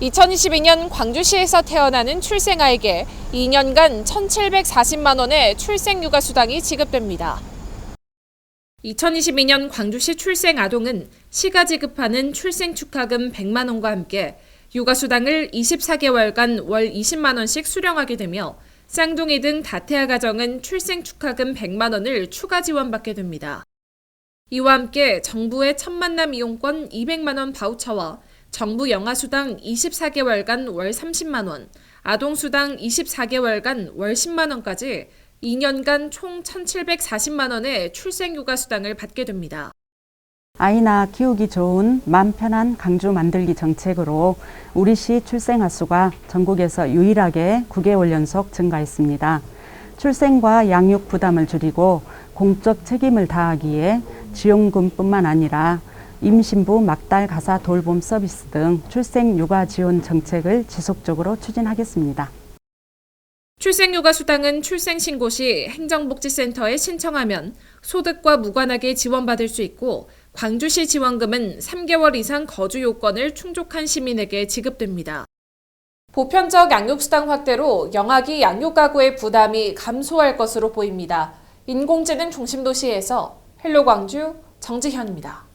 2022년 광주시에서 태어나는 출생아에게 2년간 1,740만 원의 출생육아 수당이 지급됩니다. 2022년 광주시 출생 아동은 시가 지급하는 출생 축하금 100만 원과 함께 육아 수당을 24개월간 월 20만 원씩 수령하게 되며 쌍둥이 등 다태아 가정은 출생 축하금 100만 원을 추가 지원받게 됩니다. 이와 함께 정부의 첫 만남 이용권 200만 원 바우처와 정부 영아수당 24개월간 월 30만 원, 아동수당 24개월간 월 10만 원까지 2년간 총 1,740만 원의 출생육아 수당을 받게 됩니다. 아이나 키우기 좋은 맘 편한 강주 만들기 정책으로 우리 시 출생아 수가 전국에서 유일하게 9개월 연속 증가했습니다. 출생과 양육 부담을 줄이고 공적 책임을 다하기에 지원금뿐만 아니라 임신부 막달 가사 돌봄 서비스 등 출생 육아 지원 정책을 지속적으로 추진하겠습니다. 출생육아 수당은 출생신고 시 행정복지센터에 신청하면 소득과 무관하게 지원받을 수 있고 광주시 지원금은 3개월 이상 거주 요건을 충족한 시민에게 지급됩니다. 보편적 양육수당 확대로 영아기 양육가구의 부담이 감소할 것으로 보입니다. 인공지능 중심도시에서 헬로 광주 정지현입니다.